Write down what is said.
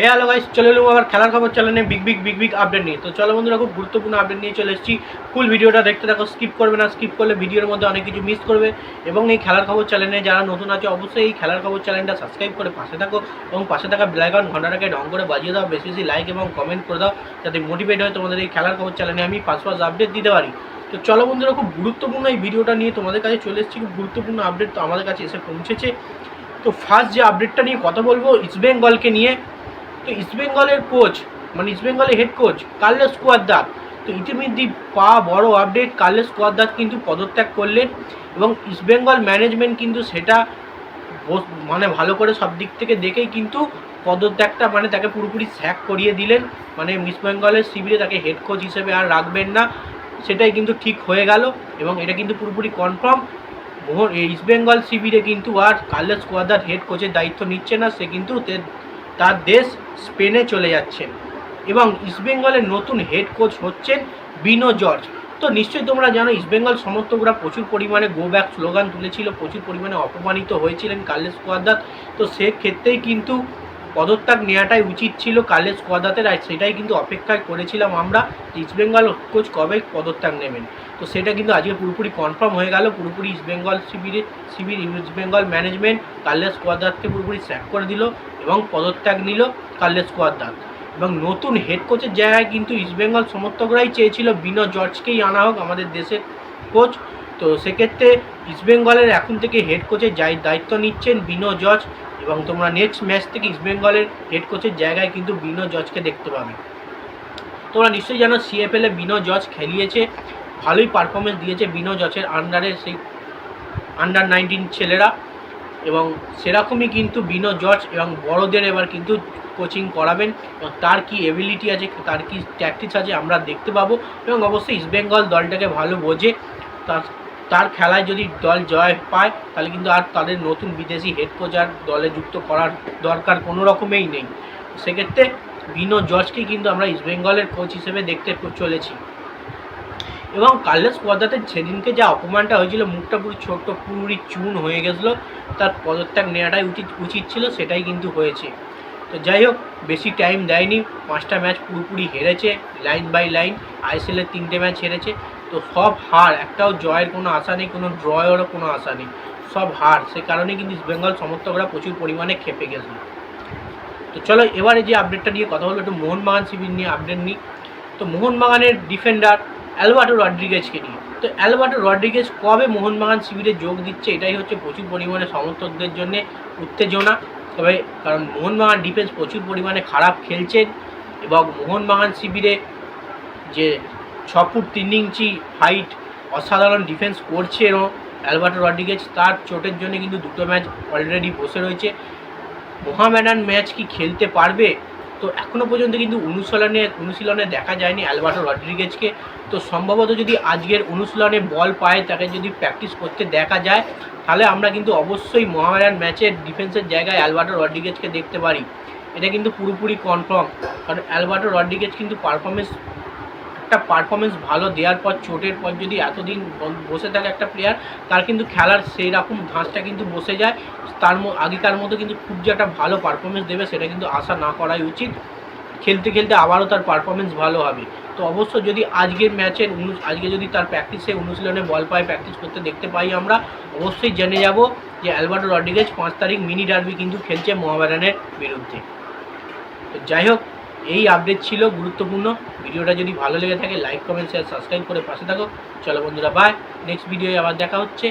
হে hello guys চলে এলাম আবার খেলার খবর চ্যানেলে big big big big update নিয়ে। তো চলো বন্ধুরা, খুব গুরুত্বপূর্ণ আপডেট নিয়ে চলে এসেছি। ফুল ভিডিওটা দেখতে থাকো স্কিপ করবে না স্কিপ করলে ভিডিওর মধ্যে অনেক কিছু মিস করবে। এবং এই খেলার খবর চ্যানেলে যারা নতুন আছে, অবশ্যই এই খেলার খবর চ্যানেলটা সাবস্ক্রাইব করে পাশে থাকো এবং পাশে থাকা বেলাইকন ঘন্টাটাকে ঢং করে বাজিয়ে দাও, বেশি বেশি লাইক এবং কমেন্ট করে দাও, যাতে মোটিভেট হয় তোমাদের এই খেলার খবর চ্যানেলে আমি পাঁচ পাঁচ আপডেট দিতে পারি। তো চলো বন্ধুরা, খুব গুরুত্বপূর্ণ এই ভিডিওটা নিয়ে তোমাদের কাছে চলে এসেছি। খুব গুরুত্বপূর্ণ আপডেট তো আমাদের কাছে এসে পৌঁছেছে। তো ফার্স্ট যে আপডেটটা নিয়ে কথা বলব ইস্টবেঙ্গলকে নিয়ে। তো ইস্টবেঙ্গলের কোচ মানে ইস্টবেঙ্গলের হেড কোচ কার্লেস কুয়াদ্দার তো ইতিমধ্যে পা বড় আপডেট কার্লেস কুয়াদ্দার কিন্তু পদত্যাগ করলেন এবং ইস্টবেঙ্গল ম্যানেজমেন্ট কিন্তু সেটা মানে ভালো করে সব দিক থেকে দেখেই কিন্তু পদত্যাগটা মানে তাকে পুরোপুরি স্যাক করিয়ে দিলেন। মানে ইস্টবেঙ্গলের শিবিরে তাকে হেড কোচ হিসেবে আর রাখবেন না। সেটাই কিন্তু ঠিক হয়ে গেল এবং এটা কিন্তু পুরোপুরি কনফার্ম ইস্টবেঙ্গল শিবিরে কিন্তু আর কার্লেস কুয়াদ্দার হেড কোচের দায়িত্ব নিচ্ছে না, সে কিন্তু তার দেশ স্পেনে চলে যাচ্ছেন এবং ইস্টবেঙ্গলের নতুন হেড কোচ হচ্ছেন বিনো জর্জ। তো নিশ্চয়ই তোমরা জানো ইস্টবেঙ্গল সমর্থকরা প্রচুর পরিমাণে গো ব্যাক স্লোগান তুলেছিল, প্রচুর পরিমাণে অপমানিত হয়েছিলেন কার্লেস কোয়াদ্দাত তো সেক্ষেত্রেই কিন্তু পদত্যাগ নেওয়াটাই উচিত ছিল কার্লেস কোয়াদ্দাতের আর সেটাই কিন্তু অপেক্ষায় করেছিলাম আমরা যে ইস্টবেঙ্গল কোচ কবে পদত্যাগ নেবেন। তো সেটা কিন্তু আজকে পুরোপুরি কনফার্ম হয়ে গেল, পুরোপুরি ইস্টবেঙ্গল শিবিরে, শিবির ইস্টবেঙ্গল ম্যানেজমেন্ট কার্লেস কোয়াদ্দাতকে পুরোপুরি স্যাক করে দিল এবং পদত্যাগ নিল কার্লেস কোয়াদ্দাত এবং নতুন হেড কোচের জায়গায় কিন্তু ইস্টবেঙ্গল সমর্থকরাই চেয়েছিল বিনো জর্জকেই আনা হোক আমাদের দেশের কোচ তো সেক্ষেত্রে ইস্টবেঙ্গলের এখন থেকে হেড কোচের যাই দায়িত্ব নিচ্ছেন বিনো জজ এবং তোমরা নেক্সট ম্যাচ থেকে ইস্টবেঙ্গলের হেড কোচের জায়গায় কিন্তু বিনো জজকে দেখতে পাবে। তোমরা নিশ্চয়ই জানো সিএফএল বিনো জজ খেলিয়েছে, ভালোই পারফরমেন্স দিয়েছে বিনো জজের আন্ডারে সেই আন্ডার নাইনটিন ছেলেরা এবং সেরকমই কিন্তু বিনো জজ এবং বড়দের এবার কিন্তু কোচিং করাবেন এবং তার কি এবিলিটি আছে, তার কি ট্যাকটিক্স আছে আমরা দেখতে পাবো এবং অবশ্যই ইস্টবেঙ্গল দলটাকে ভালো বোঝে। তার তার খেলায় যদি দল জয় পায়, তাহলে কিন্তু আর তাদের নতুন বিদেশি হেড কোচ আর দলে যুক্ত করার দরকার কোনো রকমেই নেই। সেক্ষেত্রে বিনো জর্জকে কিন্তু আমরা ইস্টবেঙ্গলের কোচ হিসেবে দেখতে চলেছি। এবং কার্লেস কোয়াদাতের সেদিনকে যা অপমানটা হয়েছিল, মুখটা পুরো ছোট্ট পুরোপুরি চুন হয়ে গেছিল। তার পদত্যাগ নেওয়াটাই উচিত উচিত ছিল, সেটাই কিন্তু হয়েছে। তো যাই হোক, বেশি টাইম দেয়নি। পাঁচটা ম্যাচ পুরোপুরি হেরেছে লাইন বাই লাইন আইএসএলের তিনটে ম্যাচ হেরেছে। তো সব হার, একটাও জয়ের কোনো আশা নেই, কোনো ড্রয়েরও কোনো আশা নেই। সব হার, সে কারণে কিন্তু ইস্ট বেঙ্গল সমর্থকরা প্রচুর পরিমাণে খেপে গেছে। তো চলো, এবারে যে আপডেটটা নিয়ে কথা বলব, একটু মোহনবাগান শিবির নিয়ে আপডেট নিই। তো মোহনবাগানের ডিফেন্ডার অ্যালবার্টো রড্রিগেজকে নিয়ে। তো অ্যালবার্টো রড্রিগেজ কবে মোহনবাগান শিবিরে যোগ দিচ্ছে, এটাই হচ্ছে প্রচুর পরিমাণে সমর্থকদের জন্য উত্তেজনা। তবে কারণ মোহনবাগান ডিফেন্স প্রচুর পরিমাণে খারাপ খেলছেন এবং মোহনবাগান শিবিরে যে ছ ফুট তিন ইঞ্চি হাইট অসাধারণ ডিফেন্স করছে এবং অ্যালবার্টো রডিগেজ তার চোটের জন্য কিন্তু দুটো ম্যাচ অলরেডি বসে রয়েছে। মোহামেডান ম্যাচ কি খেলতে পারবে? তো এখনও পর্যন্ত কিন্তু অনুশীলনে অনুশীলনে দেখা যায়নি অ্যালবার্টো রড্রিগেজকে। তো সম্ভবত যদি আজকের অনুশীলনে বল পায়, তাকে যদি প্র্যাকটিস করতে দেখা যায়, তাহলে আমরা কিন্তু অবশ্যই মোহামেডান ম্যাচের ডিফেন্সের জায়গায় অ্যালবার্টো রড্রিগেজকে দেখতে পারি। এটা কিন্তু পুরোপুরি কনফার্ম কারণ অ্যালবার্টো রড্রিগেজ কিন্তু পারফরমেন্স একটা পারফরমেন্স ভালো দেওয়ার পর, চোটের পর যদি এতদিন বসে থাকে একটা প্লেয়ার তার কিন্তু খেলার সেই রকম ধাঁচটা কিন্তু বসে যায়। তার আগেকার মতো কিন্তু খুব যে একটা ভালো পারফরমেন্স দেবে, সেটা কিন্তু আশা না করাই উচিত। খেলতে খেলতে আবারও তার পারফরমেন্স ভালো হবে। তো অবশ্য যদি আজকের ম্যাচের আজকে যদি তার প্র্যাকটিসে অনুশীলনে বল পায় প্র্যাকটিস করতে দেখতে পাই আমরা, অবশ্যই জেনে যাব যে অ্যালবার্টো রড্রিগেজ পাঁচ তারিখ মিনি ডার্বি কিন্তু খেলছে মোহামেডানের বিরুদ্ধে। তো যাই হোক এই আপডেট ছিল গুরুত্বপূর্ণ। ভিডিওটা যদি ভালো লেগে থাকে লাইক কমেন্ট শেয়ার সাবস্ক্রাইব করে পাশে থাকো। চলো বন্ধুরা বাই নেক্সট ভিডিওয় আবার দেখা হচ্ছে।